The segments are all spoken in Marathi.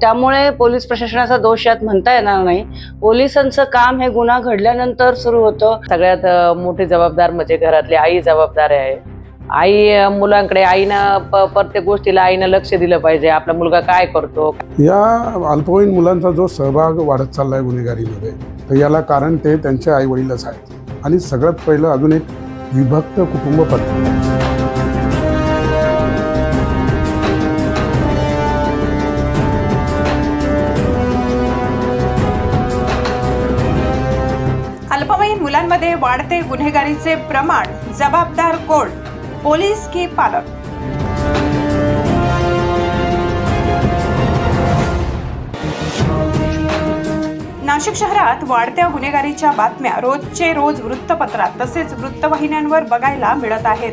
त्यामुळे पोलीस प्रशासनाचा दोष यात म्हणता येणार नाही. पोलिसांचं काम हे गुन्हा घडल्यानंतर सुरू होतं. सगळ्यात मोठी जबाबदार म्हणजे घरातली आई जबाबदार आहे. आई मुलांकडे आईनं प्रत्येक गोष्टीला आईनं लक्ष दिलं पाहिजे. आपला मुलगा काय करतो? या अल्पवयीन मुलांचा जो सहभाग वाढत चालला आहे गुन्हेगारीमध्ये तर याला कारण ते त्यांचे आई वडीलच आहेत. आणि सगळ्यात पहिलं अजून एक विभक्त कुटुंब पद्धती अल्पवयीन मुलांमध्ये वाढते गुन्हेगारीचे प्रमाण जबाबदार कोण? पोलीस की पालक? नाशिक शहरात वाढत्या गुन्हेगारीच्या बातम्या रोजचे रोज वृत्तपत्रात तसेच वृत्तवाहिन्यांवर बघायला मिळत आहेत.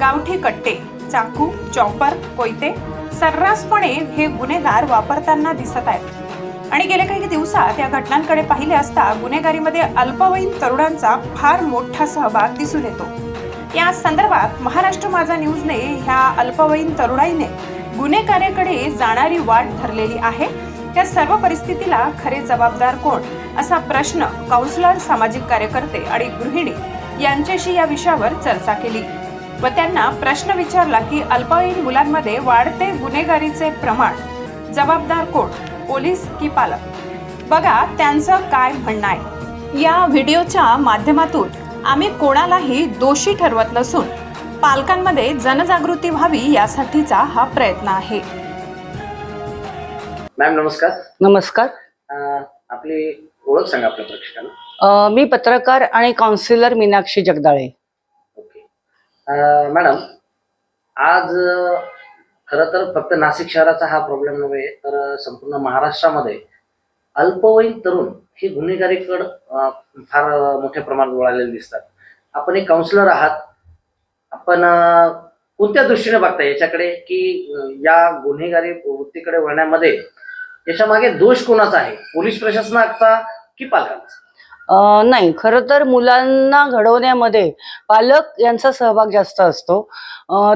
गावठी कट्टे चाकू चॉपर कोयते सर्रासपणे हे गुन्हेगार वापरताना दिसत आहेत. आणि गेल्या काही दिवसात या घटनांकडे पाहिले असता गुन्हेगारीमध्ये अल्पवयीन तरुणांचा फार मोठा सहभाग दिसून येतो. या संदर्भात महाराष्ट्र माझा न्यूजने ह्या अल्पवयीन तरुणाईने गुन्हेगारीकडे जाणारी वाट ठरलेली आहे. या सर्व परिस्थितीला खरे जबाबदार कोण? असा प्रश्न काउन्सिलर सामाजिक कार्यकर्ते आणि गृहिणी यांच्याशी या विषयावर चर्चा केली व त्यांना प्रश्न विचारला की अल्पवयीन मुलांमध्ये वाढते गुन्हेगारीचे प्रमाण जबाबदार कोण? पोलीस की पालक? बघा त्यांचं काय म्हणणं आहे. या व्हिडिओच्या माध्यमातून आम्ही कोणालाही दोषी ठरवत नसून पालकांमध्ये जनजागृती व्हावी यासाठीचा हा प्रयत्न आहे. मॅम नमस्कार. नमस्कार. अं, आपली ओळख सांगा आपल्या प्रेक्षकांना अं, मी पत्रकार आणि काउन्सिलर मीनाक्षी जगदाळे. ओके. अं, मॅडम आज अं, खरं तर फक्त नाशिक शहराचा हा प्रॉब्लेम नव्हे तर संपूर्ण महाराष्ट्रामध्ये अल्पवयीन तरुण हे गुन्हेगारीकडं अं, फार अं, मोठ्या प्रमाणात वळालेले दिसतात. आपण एक काउन्सिलर आहात. आपण अं, कोणत्या दृष्टीने बघता याच्याकडे? की अं, या गुन्हेगारी वृत्तीकडे वळण्यामध्ये याच्या मागे दोष कोणाचा आहे? पोलीस प्रशासनाचा की पालकांचा? नाही खरं तर मुलांना घडवण्यामध्ये पालक यांचा सहभाग जास्त असतो.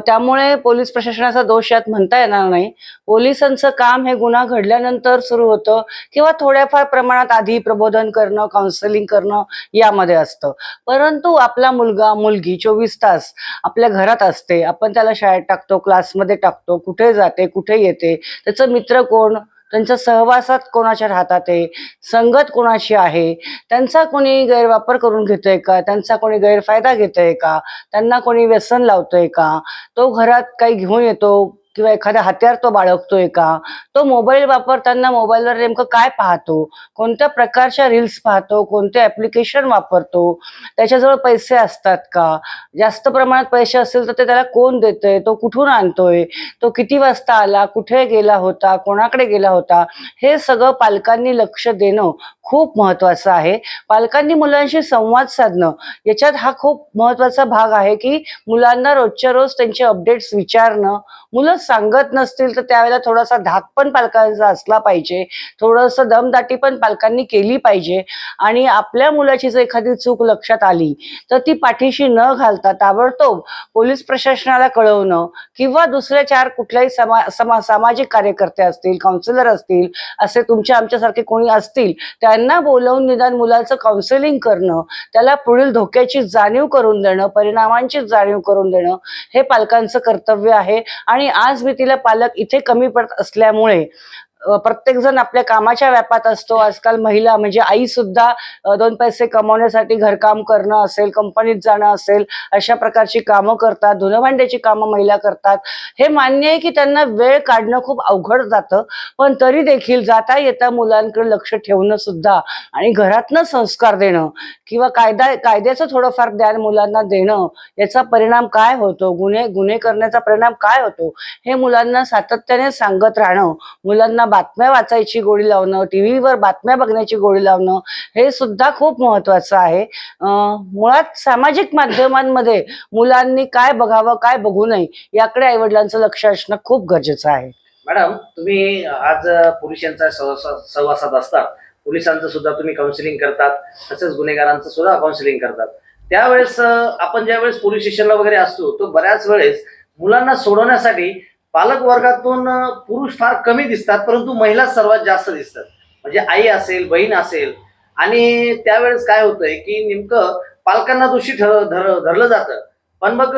त्यामुळे पोलीस प्रशासनाचा दोष यात म्हणता येणार नाही. पोलिसांचं काम हे गुन्हा घडल्यानंतर सुरू होतं किंवा थोड्याफार प्रमाणात आधी प्रबोधन करणं काउन्सिलिंग करणं यामध्ये असतं. परंतु आपला मुलगा मुलगी चोवीस तास आपल्या घरात असते. आपण त्याला शाळेत टाकतो क्लासमध्ये टाकतो. कुठे जाते कुठे येते? त्याचं मित्र कोण? त्यांच्या सहवासात कोणाच्या राहतात आहे? संगत कोणाची आहे? त्यांचा कोणी गैरवापर करून घेतोय का? त्यांचा कोणी गैरफायदा घेतोय का? त्यांना कोणी व्यसन लावतोय का? तो घरात काही घेऊन येतो किंवा एखादा हत्यार तो बाळगतोय का? तो मोबाईल वापरताना मोबाईलवर नेमकं काय पाहतो? कोणत्या प्रकारच्या रील्स पाहतो? कोणते ऍप्लिकेशन वापरतो? त्याच्याजवळ पैसे असतात का? जास्त प्रमाणात पैसे असेल तर ते त्याला कोण देतंय? तो कुठून आणतोय? तो किती वाजता आला? कुठे गेला होता? कोणाकडे गेला होता? हे सगळं पालकांनी लक्ष देणं खूप महत्वाचं आहे. पालकांनी मुलांशी संवाद साधणं याच्यात हा खूप महत्त्वाचा भाग आहे की मुलांना रोजच्या रोज त्यांचे अपडेट्स विचारणं. मुलं सांगत नसतील तर त्यावेळेला थोडासा धाक पण पालकांचा असला पाहिजे. थोडंसं दमदाटी पण पालकांनी केली पाहिजे. आणि आपल्या मुलाची जर एखादी चूक लक्षात आली तर ती पाठीशी न घालता ताबडतोब पोलीस प्रशासनाला कळवणं किंवा दुसऱ्या चार कुठल्याही समा समा सामाजिक कार्यकर्ते असतील काउन्सिलर असतील असे तुमच्या आमच्यासारखे कोणी असतील त्यांना बोलवून निदान मुलाचं काउन्सिलिंग करणं त्याला पुढील धोक्याची जाणीव करून देणं परिणामांची जाणीव करून देणं हे पालकांचं कर्तव्य आहे. आणि आज भीतीला पालक इथे कमी पडत असल्यामुळे प्रत्येक जण आपल्या कामाच्या व्यापात असतो. आजकाल महिला म्हणजे आई सुद्धा दोन पैसे कमवण्यासाठी घरकाम करणं असेल कंपनीत जाणं असेल अशा प्रकारची कामं करतात धुनभांड्याची कामं महिला करतात. हे मान्य आहे की त्यांना वेळ काढणं खूप अवघड जातं पण तरी देखील जाता येता मुलांकडे लक्ष ठेवणं सुद्धा आणि घरातनं संस्कार देणं किंवा कायदा कायद्याचं थोडंफार ज्ञान मुलांना देणं याचा परिणाम काय होतो? गुन्हे गुन्हे करण्याचा परिणाम काय होतो? हे मुलांना सातत्याने सांगत राहणं मुलांना बातम्या वाचायची गोडी लावणं टीव्हीवर बातम्या बघण्याची गोडी लावणं हे सुद्धा खूप महत्वाचं आहे. मुळात सामाजिक माध्यमांमध्ये मुलांनी काय बघावं काय बघू नये याकडे आईवडिलांचं लक्ष असणं खूप गरजेचं आहे. मॅडम तुम्ही आज पोलिसांचा सहवासात असतात. पोलिसांचं सुद्धा तुम्ही काउन्सिलिंग करतात. तसेच गुन्हेगारांचं सुद्धा काउन्सिलिंग करतात. त्यावेळेस आपण ज्यावेळेस पोलीस स्टेशनला वगैरे असतो तो बऱ्याच वेळेस मुलांना सोडवण्यासाठी पालक वर्गातून पुरुष फार कमी दिसतात परंतु महिला सर्वात जास्त दिसतात. म्हणजे आई असेल बहीण असेल आणि त्यावेळेस काय होतंय की नेमकं पालकांना दोषी ठर धर धरलं जातं. पण मग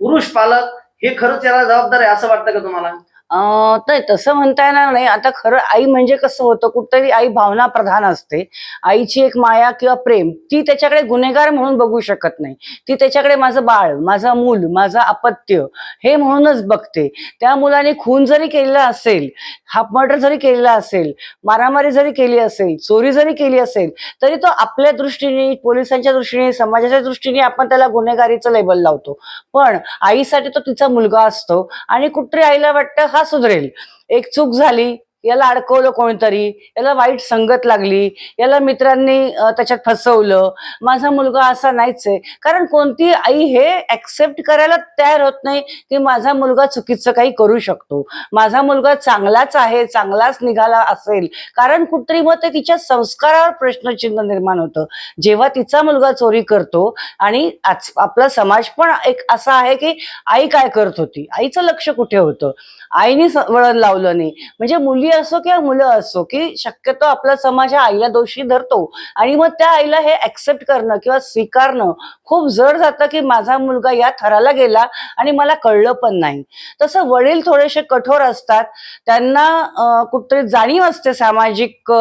पुरुष पालक हे खरंच याला जबाबदार आहे असं वाटतं का तुम्हाला? तर नाही तसं म्हणता येणार नाही. आता खरं आई म्हणजे कसं होतं? कुठतरी आई भावना प्रधान असते. आईची एक माया किंवा प्रेम ती त्याच्याकडे गुन्हेगार म्हणून बघू शकत नाही. ती त्याच्याकडे माझं बाळ माझं मूल माझं अपत्य हे म्हणूनच बघते. त्या मुलाने खून जरी केलेला असेल हाफ मर्डर जरी केलेला असेल मारामारी जरी केली असेल चोरी जरी केली असेल तरी तो आपल्या दृष्टीने पोलिसांच्या दृष्टीने समाजाच्या दृष्टीने आपण त्याला गुन्हेगारीचं लेबल लावतो. पण आईसाठी तो तिचा मुलगा असतो आणि कुठतरी आईला वाटतं हा सुधरेल. एक चूक झाली याला अडकवलं कोणतरी याला वाईट संगत लागली याला मित्रांनी त्याच्यात फसवलं. माझा मुलगा असा नाहीच आहे. कारण कोणती आई हे ऍक्सेप्ट करायला तयार होत नाही की माझा मुलगा चुकीचं काही करू शकतो. माझा मुलगा चांगलाच आहे चांगलाच निघाला असेल. कारण कुठतरी मग ते तिच्या संस्कारावर प्रश्नचिन्ह निर्माण होतं. जेव्हा तिचा मुलगा चोरी करतो आणि आज आपला समाज पण एक असा आहे की आई काय करत होती? आईचं लक्ष कुठे होतं? आईने वळण लावलं नाही. म्हणजे मुली असो किंवा मुलं असो की शक्यतो आपला समाज हा आईला दोषी धरतो. आणि मग त्या आईला हे ऍक्सेप्ट करणं किंवा स्वीकारणं खूप जड जातं की माझा मुलगा या थराला गेला आणि मला कळलं पण नाही. तसं वडील थोडेसे कठोर असतात. त्यांना कुठतरी जाणीव असते सामाजिक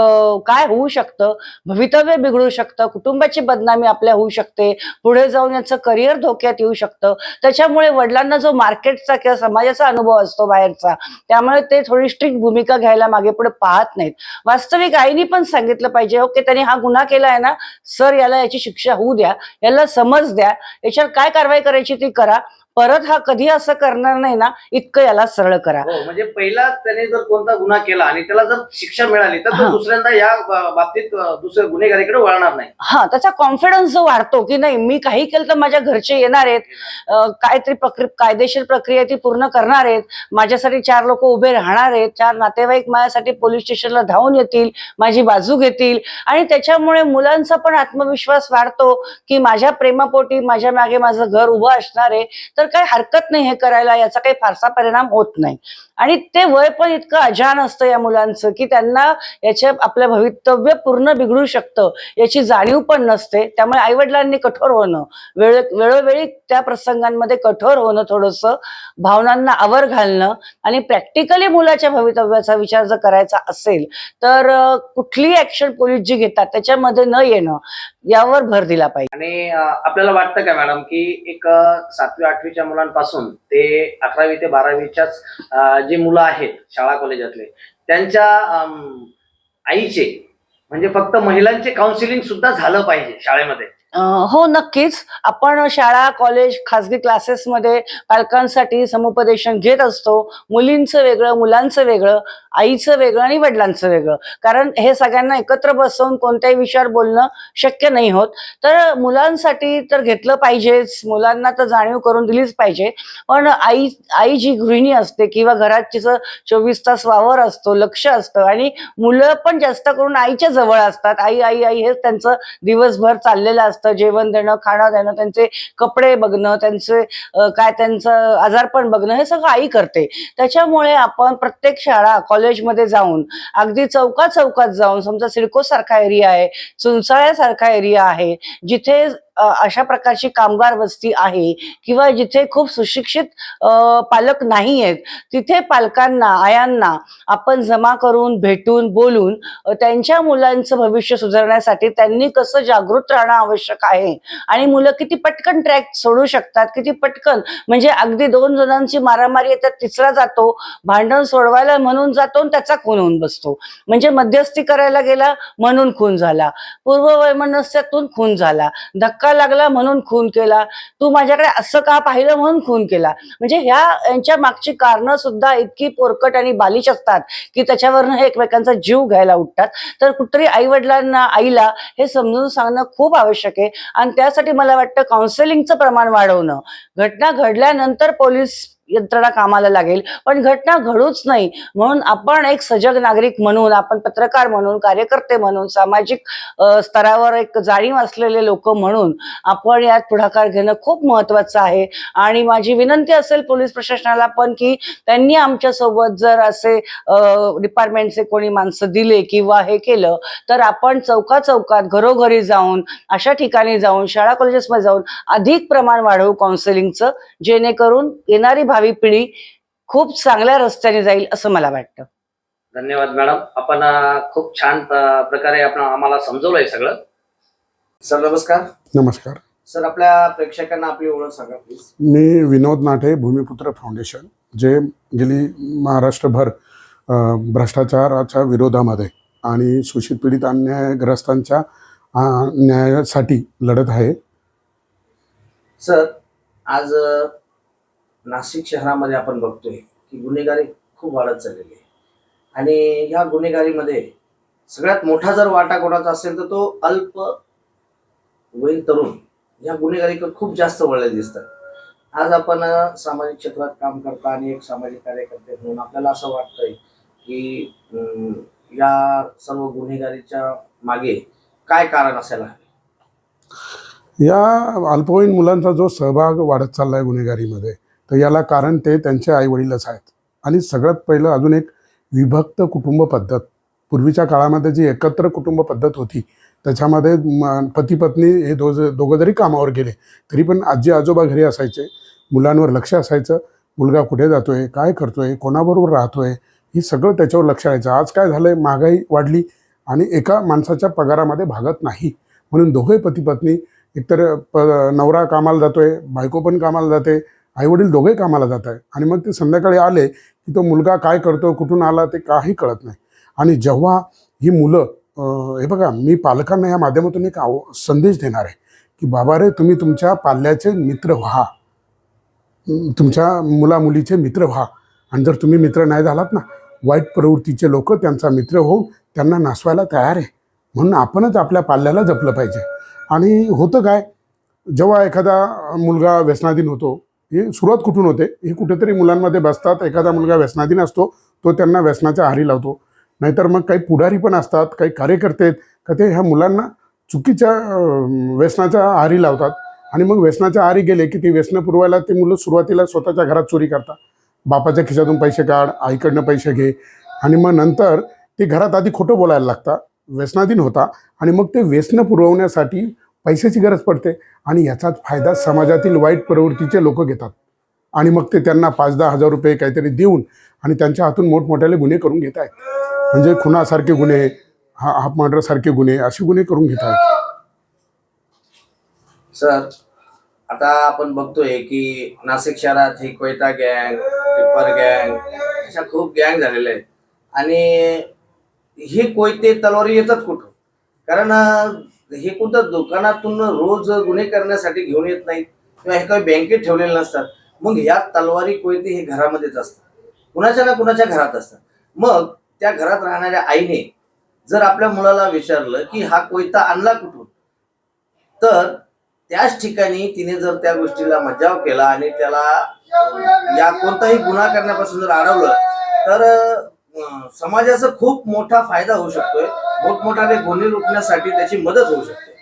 काय होऊ शकतं. भवितव्य बिघडू शकतं. कुटुंबाची बदनामी आपल्या होऊ शकते. पुढे जाऊन याचं करिअर धोक्यात येऊ शकतं. त्याच्यामुळे वडिलांना जो मार्केटचा किंवा समाजाचा अनुभव असतो बाहेर करायचा त्यामुळे ते थोडी स्ट्रिक्ट भूमिका घ्यायला मागे पुढे पाहत नाहीत. वास्तविक आईने पण सांगितलं पाहिजे हो, ओके त्याने हा गुन्हा केला आहे ना सर याला याची शिक्षा होऊ द्या याला समज द्या याच्यावर काय कारवाई करायची ती करा. परत हा कधी असं करणार नाही ना इतकं याला सरळ करा. हो म्हणजे पहिला त्याने जर कोणता गुन्हा केला आणि त्याला जर शिक्षा मिळाली तर तो हा. दुसऱ्यांदा या बा- बाबतीत अं, दुसऱ्या गुन्हेगारीकडे वळणार नाही. हा त्याचा कॉन्फिडन्स जो वाढतो की नाही मी काही केलं तर माझ्या घरचे येणार आहेत अं, काहीतरी कायदेशीर प्रक्रिया ती पूर्ण करणार आहेत माझ्यासाठी चार लोक उभे राहणार आहेत चार नातेवाईक माझ्यासाठी पोलीस स्टेशनला धावून येतील माझी बाजू घेतील. आणि त्याच्यामुळे मुलांचा पण आत्मविश्वास वाढतो की माझ्या प्रेमापोटी माझ्या मागे माझं घर उभं असणार आहे. तर काही हरकत नाही हे करायला याचा काही फारसा परिणाम होत नाही. आणि ते वय पण इतकं अजान असतं या मुलांचं की त्यांना याच्या आपलं भवितव्य पूर्ण बिघडू शकतं. याची जाणीव पण नसते. त्यामुळे आईवडिलांनी कठोर होणं वेळ वेळोवेळी त्या प्रसंगांमध्ये कठोर होणं थोडंसं भावनांना आवर घालणं आणि प्रॅक्टिकली मुलाच्या भवितव्याचा विचार जर करायचा असेल तर कुठली ऍक्शन पोलीस जी घेतात त्याच्यामध्ये न येणं यावर भर दिला पाहिजे. आणि आपल्याला वाटतं का मॅडम की एक सातवी आठवीच्या मुलांपासून ते अकरावी ते बारावीच्याच जे मुलं आहेत शाळा कॉलेजातले त्यांच्या अं, आईचे म्हणजे फक्त महिलांचे काउन्सिलिंग सुद्धा झालं पाहिजे शाळेमध्ये. हो नक्कीच. आपण शाळा कॉलेज खाजगी क्लासेसमध्ये पालकांसाठी समुपदेशन घेत असतो. मुलींचं वेगळं मुलांचं वेगळं आईचं वेगळं आणि वडिलांचं वेगळं. कारण हे सगळ्यांना एकत्र बसवून कोणत्याही विषयावर बोलणं शक्य नाही होत. तर मुलांसाठी तर घेतलं पाहिजेच. मुलांना तर जाणीव करून दिलीच पाहिजे. पण आई आई जी गृहिणी असते किंवा घरात तिचं चोवीस तास वावर असतो लक्ष असतं आणि मुलं पण जास्त करून आईच्या जवळ असतात. आई आई आई हे त्यांचं दिवसभर चाललेलं असतं. जेवण देणं खाणं देणं त्यांचे कपडे बघणं त्यांचे काय त्यांचं आजारपण बघणं हे सगळं आई करते. त्याच्यामुळे आपण प्रत्येक शाळा कॉलेजमध्ये जाऊन अगदी चौकात चौकात जाऊन समजा सिडको सारखा एरिया आहे चुंचाळ्यासारखा एरिया आहे जिथे अशा प्रकारची कामगार वस्ती आहे किंवा जिथे खूप सुशिक्षित पालक नाही आहेत तिथे पालकांना आयांना आपण जमा करून भेटून बोलून त्यांच्या मुलांचं भविष्य सुधारण्यासाठी त्यांनी कसं जागृत राहणं आवश्यक आहे? आणि मुलं किती पटकन ट्रॅक सोडू शकतात? किती पटकन? म्हणजे अगदी दोन जणांची मारामारी येतात तिसरा जातो भांडण सोडवायला म्हणून जातो आणि त्याचा खून होऊन बसतो. म्हणजे मध्यस्थी करायला गेला म्हणून खून झाला. पूर्व वैमनस्यातून खून झाला. धक्का लागला म्हणून खून केला. तू माझ्याकडे असं का पाहिलं म्हणून खून केला? म्हणजे ह्या यांच्या मागची कारणं सुद्धा इतकी पोरकट आणि बालिश असतात की त्याच्यावरनं हे एकमेकांचा जीव घ्यायला उठतात. तर कुठतरी आई वडिलांना आईला हे समजून सांगणं खूप आवश्यक आहे. आणि त्यासाठी मला वाटतं काउन्सिलिंगचं प्रमाण वाढवणं. घटना घडल्यानंतर पोलीस यंत्रणा कामाला लागेल. पण घटना घडूच नाही. म्हणून आपण एक सजग नागरिक म्हणून आपण पत्रकार म्हणून कार्यकर्ते म्हणून सामाजिक स्तरावर एक जाणीव असलेले लोक म्हणून आपण यात पुढाकार घेणं खूप महत्वाचं आहे. आणि माझी विनंती असेल पोलीस प्रशासनाला पण की त्यांनी आमच्यासोबत जर असे डिपार्टमेंटचे कोणी माणसं दिले किंवा हे केलं तर आपण चौका चौकात घरोघरी जाऊन अशा ठिकाणी जाऊन शाळा कॉलेजेसमध्ये जाऊन अधिक प्रमाण वाढवू काउन्सिलिंगचं जेणेकरून येणारी भावी पिढी खूप चांगल्या रस्त्याने जाईल असं मला वाटतं. धन्यवाद मॅडम. आपण खूप छान प्रकारे आपण आम्हाला समजवलंय सगळं. सर नमस्कार. नमस्कार. सर आपल्या प्रेक्षकांना आपली ओळख सांगा please me Vinod Nathe भूमिपुत्र foundation जे गेली महाराष्ट्रभर भ्रष्टाचाराच्या विरोधामध्ये आणि शोषित पीडित अन्यायग्रस्तांच्या न्यायासाठी लढत आहे. सर आज नाशिक शहरामध्ये आपण बघतोय की गुन्हेगारी खूप वाढत चाललेली आहे. आणि ह्या गुन्हेगारीमध्ये सगळ्यात मोठा जर वाटा कोणाचा असेल तर तो अल्प वयीन तरुण या गुन्हेगारीकडे खूप जास्त वळले दिसतात. आज आपण सामाजिक क्षेत्रात काम करता आणि एक सामाजिक कार्यकर्ते म्हणून आपल्याला असं वाटतंय की या सर्व गुन्हेगारीच्या मागे काय कारण असायला हवे? या अल्पवयीन मुलांचा जो सहभाग वाढत चाललाय गुन्हेगारीमध्ये तर याला कारण ते त्यांचे आईवडीलच आहेत. आणि सगळ्यात पहिलं अजून एक विभक्त कुटुंब पद्धत. पूर्वीच्या काळामध्ये जी एकत्र कुटुंब पद्धत होती त्याच्यामध्ये पती पत्नी हे दो दोघं जरी कामावर गेले तरी पण आजी आजोबा घरी असायचे. मुलांवर लक्ष असायचं. मुलगा कुठे जातोय काय करतोय कोणाबरोबर राहतोय हे सगळं त्याच्यावर लक्ष राहायचं. आज काय झालंय महागाई वाढली आणि एका माणसाच्या पगारामध्ये भागत नाही. म्हणून दोघे पती पत्नी एकतर प नवरा कामाला जातोय बायको पण कामाला जाते आईवडील दोघे कामाला जात आहे आणि मग ते संध्याकाळी आले की तो मुलगा काय करतो कुठून आला ते काही कळत नाही. आणि जेव्हा ही मुलं हे बघा मी पालकांना या माध्यमातून एक आव संदेश देणार आहे की बाबा रे तुम्ही तुमच्या पाल्याचे मित्र व्हा. तुमच्या मुला मुलीचे मित्र व्हा. आणि जर तुम्ही मित्र नाही झालात ना वाईट प्रवृत्तीचे लोक त्यांचा मित्र होऊन त्यांना नासवायला तयार आहे. म्हणून आपणच आपल्या पाल्याला जपलं पाहिजे. आणि होतं काय जेव्हा एखादा मुलगा व्यसनाधीन होतो हे सुरुवात कुठून होते? हे कुठेतरी मुलांमध्ये बसतात. एखादा मुलगा व्यसनाधीन असतो तो त्यांना व्यसनाच्या आहारी लावतो. नाहीतर मग काही पुढारी पण असतात काही कार्यकर्ते आहेत का ते ह्या मुलांना चुकीच्या व्यसनाच्या आहारी लावतात. आणि मग व्यसनाच्या आहारी गेले की ते व्यसनं पुरवायला ते मुलं सुरुवातीला स्वतःच्या घरात चोरी करतात. बापाच्या खिशातून पैसे काढ आईकडनं पैसे घे. आणि मग नंतर ते घरात आधी खोटं बोलायला लागतात. व्यसनाधीन होता. आणि मग ते व्यसनं पुरवण्यासाठी पैशाची गरज पडते आणि याचाच फायदा समाजातील वाईट प्रवृत्तीचे लोक घेतात. आणि मग ते त्यांना पाच दहा हजार रुपये काहीतरी देऊन आणि त्यांच्या हातून मोठमोठ्याले गुन्हे करून घेत आहेत. म्हणजे खुनासारखे गुन्हे हा हाफ मर्डरसारखे गुन्हे असे गुन्हे करून घेत आहेत. सर आता आपण बघतोय की नाशिक शहरात ही कोयता गँग टिप्पर गँग अशा खूप गँग झालेल्या आहेत. आणि हे कोयते तलवारी येतात कुठं? कारण हे कोणतं दुकानातून रोज गुन्हे करण्यासाठी घेऊन येत नाहीत किंवा हे काही बँकेत ठेवलेले नसतात मग ह्या तलवारी कोयते हे घरामध्येच असतात. कुणाच्या ना कुणाच्या घरात असतात. मग त्या घरात राहणाऱ्या आईने जर आपल्या मुलाला विचारलं की हा कोयता आणला कुठून? तर त्याच ठिकाणी तिने जर त्या गोष्टीला मज्जाव केला आणि त्याला या कोणताही गुन्हा करण्यापासून जर अडवलं तर समाजाचा खूप मोठा फायदा होऊ शकतोय. मोठमोठाले गुन्हे रोखण्यासाठी त्याची मदत होऊ शकते.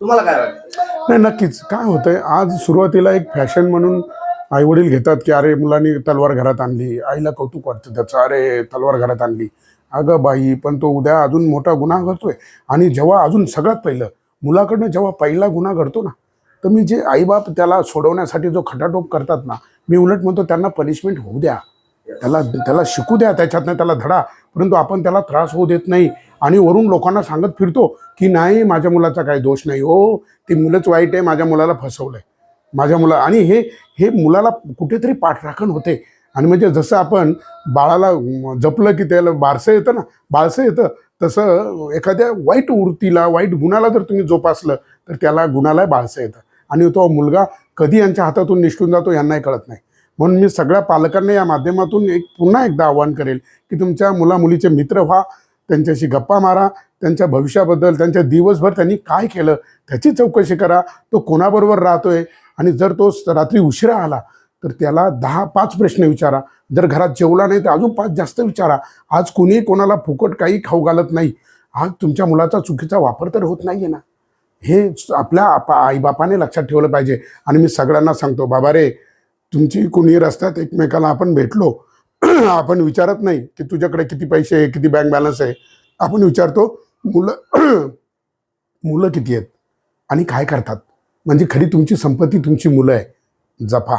तुम्हाला काय वाटतं? नाही नक्कीच. काय होतंय आज सुरुवातीला एक फॅशन म्हणून आईवडील घेतात की अरे मुलांनी तलवार घरात आणली. आईला कौतुक वाटतं त्याचं अरे तलवार घरात आणली. अगं बाई पण तो उद्या अजून मोठा गुन्हा करतोय आणि जेव्हा अजून सगळ्यात पहिलं मुलाकडनं जेव्हा पहिला गुन्हा घडतो ना तर मी जे आईबाप त्याला सोडवण्यासाठी जो खटाटोप करतात ना मी उलट म्हणतो त्यांना पनिशमेंट होऊ द्या. त्याला त्याला शिकू द्या त्याच्यातनं त्याला धडा. परंतु आपण त्याला त्रास होऊ देत नाही. आणि वरून लोकांना सांगत फिरतो की नाही माझ्या मुलाचा काही दोष नाही हो. ती मुलंच वाईट आहे माझ्या मुलाला फसवलंय. माझ्या मुला आणि हे हे मुलाला कुठेतरी पाठराखण होते. आणि म्हणजे जसं आपण बाळाला जपलं की त्याला बारसं येतं ना बाळसं येतं तसं एखाद्या वाईट वृत्तीला वाईट गुणाला जर तुम्ही जोपासलं तर त्याला गुणाला बाळसं येतं. आणि तो मुलगा कधी यांच्या हातातून निष्ठून जातो यांनाही कळत नाही. म्हणून मी सगळ्या पालकांना या माध्यमातून एक पुन्हा एकदा आव्हान करेल की तुमच्या मुला मुलीचे मित्र व्हा त्यांच्याशी गप्पा मारा त्यांच्या भविष्याबद्दल त्यांच्या दिवसभर त्यांनी काय केलं त्याची चौकशी करा तो कोणाबरोबर राहतोय आणि जर तो स- रात्री उशिरा आला तर त्याला दहा पाच प्रश्न विचारा. जर घरात जेवला नाही तर अजून पाच जास्त विचारा. आज कुणीही कोणाला फुकट काही खाऊ घालत नाही. आज तुमच्या मुलाचा चुकीचा वापर तर होत नाही आहे ना. हे आपल्या आईबापाने लक्षात ठेवलं पाहिजे. आणि मी सगळ्यांना सांगतो बाबा रे तुमची कोणी रस्त्यात एकमेकाला आपण भेटलो आपण विचारत नाही की तुझ्याकडे किती पैसे आहे किती बँक बॅलन्स आहे. आपण विचारतो मुलं मुलं किती आहेत आणि काय करतात? म्हणजे खरी तुमची संपत्ती तुमची मुलं आहे. जपा.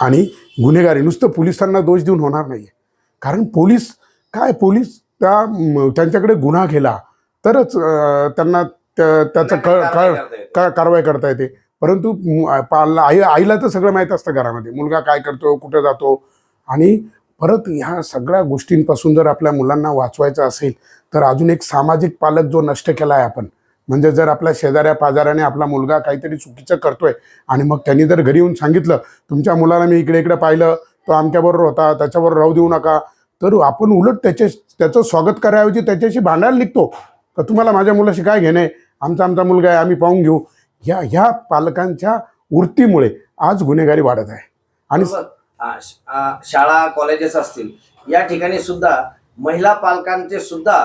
आणि गुन्हेगारी नुसतं पोलिसांना दोष देऊन होणार नाही कारण पोलीस काय पोलीस त्या त्यांच्याकडे गुन्हा केला तरच त्यांना त्या- त्याचं कळ कळ कारवाई करता येते. परंतु पाला आई आईला तर सगळं माहीत असतं घरामध्ये. मुलगा काय करतो कुठे जातो. आणि परत ह्या सगळ्या गोष्टींपासून जर आपल्या मुलांना वाचवायचं असेल तर अजून एक सामाजिक पालक जो नष्ट केला आहे आपण म्हणजे जर आपल्या शेजाऱ्या पाजाऱ्याने आपला मुलगा काहीतरी चुकीचं करतोय आणि मग त्यांनी जर घरी येऊन सांगितलं तुमच्या मुलाला मी इकडे इकडे पाहिलं तो आमच्याबरोबर होता त्याच्याबरोबर राहू देऊ नका. तर आपण उलट त्याचे त्याचं स्वागत कराऐवजी त्याच्याशी भांडायला निघतो. का तुम्हाला माझ्या मुलाशी काय घेणे आमचा आमचा मुलगा आहे आम्ही पाहून घेऊ. ह्या ह्या पालकांच्या वृत्तीमुळे आज गुन्हेगारी वाढत आहे. आणि शाळा कॉलेजेस असतील या ठिकाणी सुद्धा महिला पालकांचे सुद्धा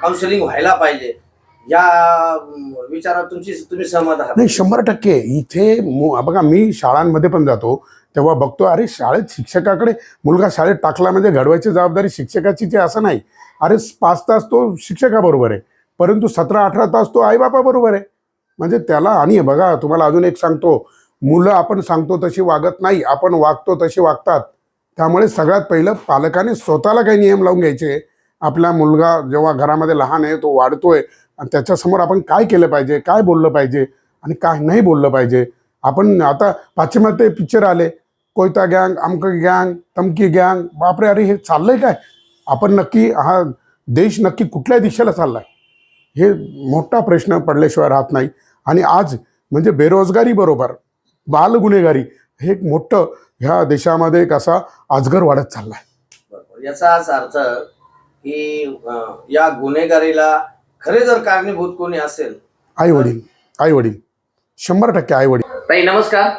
काउन्सिलिंग व्हायला पाहिजे. या विचारात तुमची तुम्ही सहमत आहात. नाही शंभर टक्के. इथे बघा मी शाळांमध्ये पण जातो तेव्हा बघतो अरे शाळेत शिक्षकाकडे मुलगा शाळेत टाकला म्हणजे घडवायची जबाबदारी शिक्षकाची ते असं नाही. अरे पाच तास तो शिक्षकाबरोबर आहे परंतु सतरा अठरा तास तो आईबापाबरोबर आहे. म्हणजे त्याला आणि बघा तुम्हाला अजून एक सांगतो. मुलं आपण सांगतो तशी वागत नाही आपण वागतो तशी वागतात. त्यामुळे सगळ्यात पहिलं पालकाने स्वतःला काही नियम लावून घ्यायचे. आपला मुलगा जेव्हा घरामध्ये लहान आहे तो वाढतोय आणि त्याच्यासमोर आपण काय केलं पाहिजे काय बोललं पाहिजे आणि काय नाही बोललं पाहिजे. आपण आता पाश्चिमात्य पिक्चर आले कोयता गँग अमक गँग तमकी गँग बापरे अरे हे चाललंय काय? आपण नक्की हा देश नक्की कुठल्या दिशेला चाललाय? हे मोठा प्रश्न पडल्याशिवाय राहत नाही. आणि आज म्हणजे बेरोजगारी बरोबर बाल गुन्हेगारी हे एक मोठं ह्या देशामध्ये एक असा अजगर वाढत चाललाय. बरोबर. याचाच अर्थ की या गुन्हेगारीला खरे जर कारणीभूत कोणी असेल आई वडील आई वडील शंभर टक्के आई वडील. ताई नमस्कार.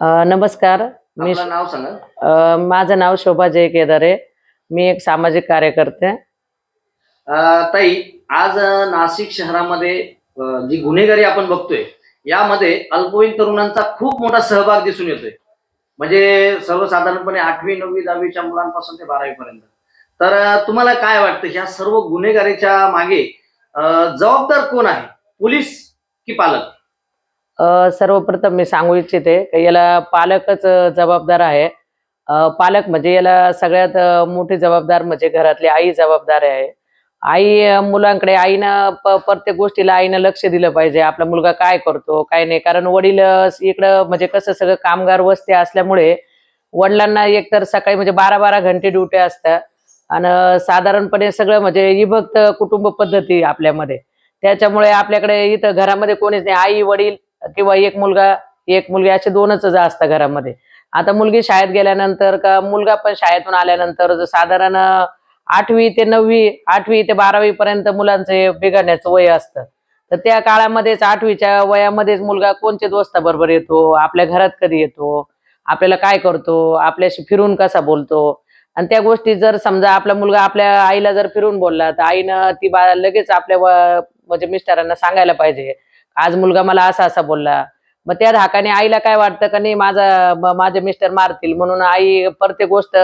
अ, नमस्कार. मी आपलं नाव सांगा. अ, माझं नाव शोभा जय केदारे मी एक सामाजिक कार्यकर्ते अं, ताई आज नाशिक शहरामध्ये जी गुन्हेगारी आपण बघतोय यामध्ये अल्पवयीन तरुणांचा खूप मोठा सहभाग दिसून येतोय. म्हणजे सर्वसाधारणपणे आठवी नववी दहावीच्या मुलांपासून ते बारावी पर्यंत तर तुम्हाला काय वाटतं ह्या सर्व गुन्हेगारीच्या मागे जबाबदार कोण आहे? पोलीस की पालक? सर्वप्रथम मी सांगू इच्छिते की याला पालकच जबाबदार आहे. पालक म्हणजे याला सगळ्यात मोठी जबाबदार म्हणजे घरातली आई जबाबदार आहे. आई मुलांकडे आईनं प्रत्येक गोष्टीला आईनं लक्ष दिलं पाहिजे. आपला मुलगा काय करतो काय नाही. कारण वडील इकडं म्हणजे कसं सगळं कामगार वस्ती असल्यामुळे वडिलांना एकतर सकाळी म्हणजे बारा बारा घंटे ड्युटी असतात आणि साधारणपणे सगळं म्हणजे विभक्त कुटुंब पद्धती आपल्यामध्ये. त्याच्यामुळे आपल्याकडे इथं घरामध्ये कोणीच नाही. आई वडील किंवा एक मुलगा एक मुलगी असे दोनच असतात घरामध्ये. आता मुलगी शाळेत गेल्यानंतर का मुलगा पण शाळेतून आल्यानंतर साधारण आठवी ते नववी आठवी ते बारावी पर्यंत मुलांचे बिघडण्याचं वय असतं. तर त्या काळामध्येच आठवीच्या वयामध्येच मुलगा कोणत्या दोस्ताबरोबर येतो? आपल्या घरात कधी येतो? आपल्याला काय करतो? आपल्याशी फिरून कसा बोलतो? आणि त्या गोष्टी जर समजा आपला मुलगा आपल्या आईला जर फिरून बोलला तर आईनं ती बा लगेच आपल्या व- म्हणजे मिस्टरांना सांगायला पाहिजे आज मुलगा मला असा असा बोलला. मग त्या धाकाने आईला काय वाटतं का नाही माझा माझे मिस्टर मारतील. म्हणून आई प्रत्येक गोष्ट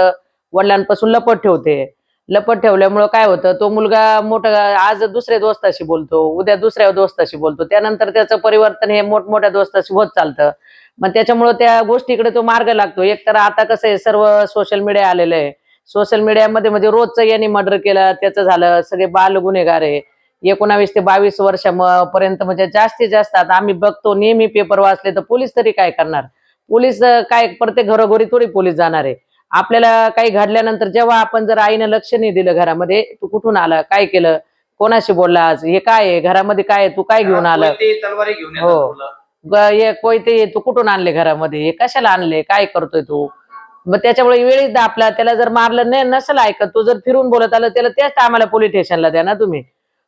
वडिलांपासून लपट ठेवते. लपट ठेवल्यामुळं काय होतं तो मुलगा मोठा आज दुसऱ्या दोस्ताशी बोलतो उद्या दुसऱ्या दोस्ताशी बोलतो त्यानंतर त्याचं परिवर्तन हे मोठमोठ्या दोस्ताशी होत चालतं. मग त्याच्यामुळं त्या गोष्टीकडे तो मार्ग लागतो. एक तर आता कसं आहे सर्व सोशल मीडिया आलेलं आहे. सोशल मीडियामध्ये म्हणजे रोजचं यांनी मर्डर केलं त्याचं झालं सगळे बाल गुन्हेगार आहे. एकोणावीस ते बावीस वर्षापर्यंत म्हणजे जास्तीत जास्त आता आम्ही बघतो नेहमी पेपर वाचले तर पोलीस तरी काय करणार? पोलीस काय प्रत्येक घरोघरी थोडी पोलीस जाणार आहे. आपल्याला काही घडल्यानंतर जेव्हा आपण जर आईनं लक्ष नाही दिलं घरामध्ये तू कुठून आला? काय केलं? कोणाशी बोलला आज? हे काय आहे? घरामध्ये काय आहे? तू काय घेऊन आला? तलवारी घेऊन येतात हो. मुलं. ग- हे कोयते तू कुठून आणले घरामध्ये? हे कशाला आणले? काय करतोय तू? मग त्याच्यामुळे वेळीच दापला. त्याला जर मारलं नाही नसेल ऐकत. तो जर फिरून बोलत आलं त्याला त्याच टायमाला पोलीस स्टेशनला द्या ना तुम्ही.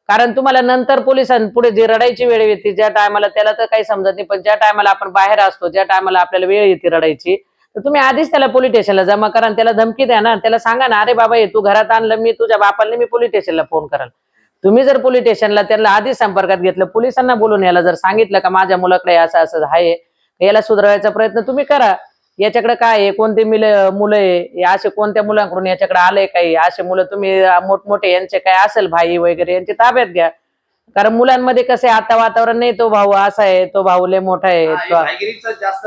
कारण तुम्हाला नंतर पोलिसांपुढे जी रडायची वेळ येते ज्या टायमाला त्याला तर काही समजत नाही. पण ज्या टायमाला आपण बाहेर असतो ज्या टायमाला आपल्याला वेळ येते रडायची तर तुम्ही आधीच त्याला पोलीस स्टेशनला जमा करा आणि त्याला धमकी द्या ना. त्याला सांगा ना अरे बाबा हे तू घरात आणलं मी तुझ्या बापाला मी पोलीस स्टेशनला फोन कराल. तुम्ही जर पोलीस स्टेशनला त्यांना आधीच संपर्कात घेतलं पोलिसांना बोलून याला जर सांगितलं का माझ्या मुलाकडे असं असं आहे याला सुधारायचा प्रयत्न तुम्ही करा. याच्याकडे काय आहे? कोणते मुलं मुलं आहे? हे असे कोणत्या मुलांकडून याच्याकडे आलंय काही? असे मुलं तुम्ही मोठमोठे यांचे काय असेल? भाई वगैरे यांची ताब्यात घ्या. कारण मुलांमध्ये कसं आहे आता वातावरण नाही तो भाऊ असा आहे तो भाऊ लय मोठा आहे तो- भाईगिरीचं जास्त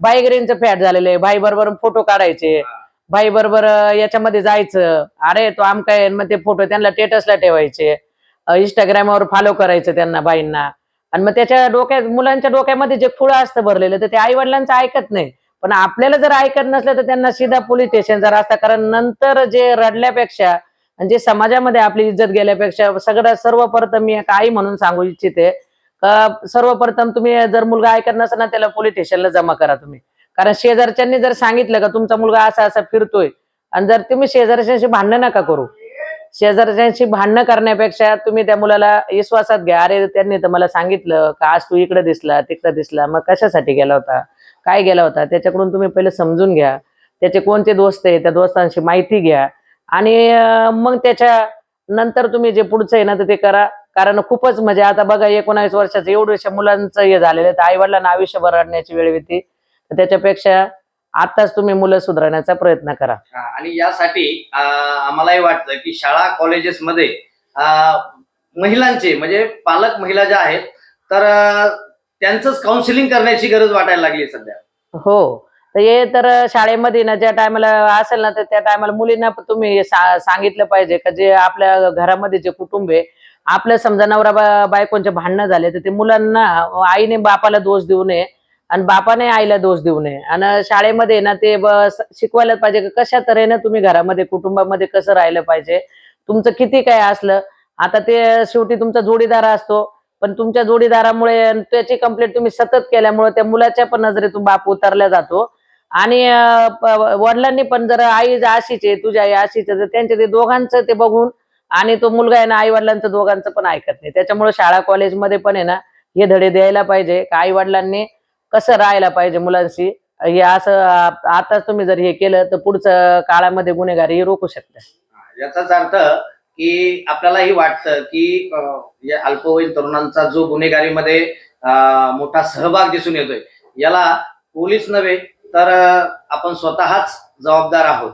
बाईगरींचं फॅट झालेलं आहे. भाई बरोबर फोटो काढायचे. भाई बरोबर याच्यामध्ये जायचं. अरे तो आम काय मग ते फोटो त्यांना स्टेटसला ठेवायचे. इंस्टाग्रामवर फॉलो करायचं त्यांना बाईंना. आणि मग त्याच्या डोक्यात मुलांच्या डोक्यामध्ये जे खुळं असतं भरलेलं तर ते आई वडिलांचं ऐकत नाही. पण आपल्याला जर ऐकत नसलं तर त्यांना सीधा पोलीस स्टेशन जर असतं कारण नंतर जे रडल्यापेक्षा आणि जे समाजामध्ये आपली इज्जत गेल्यापेक्षा सगळं सर्वप्रथम मी एक आई म्हणून सांगू इच्छिते सर्वप्रथम तुम्ही जर मुलगा ऐकत नसेल ना त्याला पोलीस स्टेशनला जमा करा तुम्ही. कारण शेजारच्यांनी जर सांगितलं का तुमचा मुलगा असा असा फिरतोय आणि जर तुम्ही शेजारच्यांशी भांडणं नका करू. शेजारच्यांशी भांडणं करण्यापेक्षा तुम्ही त्या मुलाला विश्वासात घ्या. अरे त्यांनी तर मला सांगितलं का आज तू इकडे दिसला तिकडे दिसला मग कशासाठी गेला होता? काय गेला होता? त्याच्याकडून तुम्ही पहिले समजून घ्या. त्याचे कोणते दोस्त आहे त्या दोस्तांशी माहिती घ्या. आणि मग त्याच्या नंतर तुम्ही जे पुढचं आहे ना तर ते करा. कारण खूपच म्हणजे आता बघा एकोणावीस वर्षाचं एवढ्याशा मुलांचं हे झालेलं आहे. आई वडिलांना आयुष्यभर रडण्याची वेळ येते. त्याच्यापेक्षा आताच तुम्ही मुलं सुधारण्याचा प्रयत्न करा. आणि यासाठी आम्हालाही वाटतं की शाळा कॉलेजेसमध्ये अं, महिलांचे म्हणजे पालक महिला ज्या आहेत तर अं, त्यांचंच काउन्सिलिंग करण्याची गरज वाटायला लागली सध्या. हो. तर हे तर शाळेमध्ये ना ज्या टायमाला असेल ना तर त्या टायमाला मुलींना तुम्ही सांगितलं पाहिजे का जे आपल्या घरामध्ये जे कुटुंब आहे आपलं समजा नवरा बा- बायकोंचे भांडणं झाले तर ते मुलांना आईने बापाला दोष देऊ नये आणि बापाने आईला दोष देऊ नये. आणि शाळेमध्ये ना ते शिकवायला पाहिजे कशा तऱ्हेनं तुम्ही घरामध्ये कुटुंबामध्ये कसं राहिलं पाहिजे? तुमचं किती काय असलं? आता ते शेवटी तुमचा जोडीदार असतो पण तुमच्या जोडीदारामुळे त्याची कंप्लेंट तुम्ही सतत केल्यामुळे त्या मुलाच्या पण नजरेतून बाप उतरला जातो. आणि वडिलांनी पण जर आई अशीच आहे तुझ्या आई अशीच आहे तर त्यांच्या ते दोघांचं ते बघून आणि तो मुलगा आहे ना आई वडिलांचं दोघांचं पण ऐकत नाही. त्याच्यामुळे शाळा कॉलेजमध्ये पण आहे ना हे धडे द्यायला पाहिजे. का आई वडिलांनी कसं राहायला पाहिजे मुलांशी? हे असं आताच तुम्ही जर हे केलं तर पुढचं काळामध्ये गुन्हेगारी रोखू शकते याचाच अर्थ की आपल्यालाही वाटतं की या अल्पवयीन तरुणांचा जो गुन्हेगारीमध्ये मोठा सहभाग दिसून येतोय याला पोलीस नव्हे तर आपण स्वतःच जबाबदार आहोत.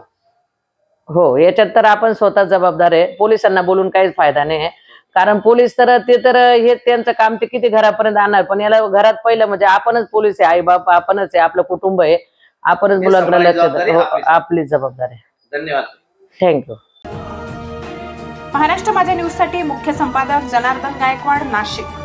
हो याच्यात तर आपण स्वतः जबाबदार आहे. पोलिसांना बोलून काहीच फायदा नाही आहे. कारण पोलीस तर ते तर हे त्यांचं काम ते किती घरापर्यंत आणणार? पण याला घरात पहिलं म्हणजे आपणच पोलीस आहे आई बाप आपणच आहे आपलं कुटुंब आहे. आपणच हे मुलांकडे लक्ष. हो. आपली जबाबदारी धन्यवाद. थँक्यू महाराष्ट्र माझ्या न्यूजसाठी मुख्य संपादक जनार्दन गायकवाड नाशिक.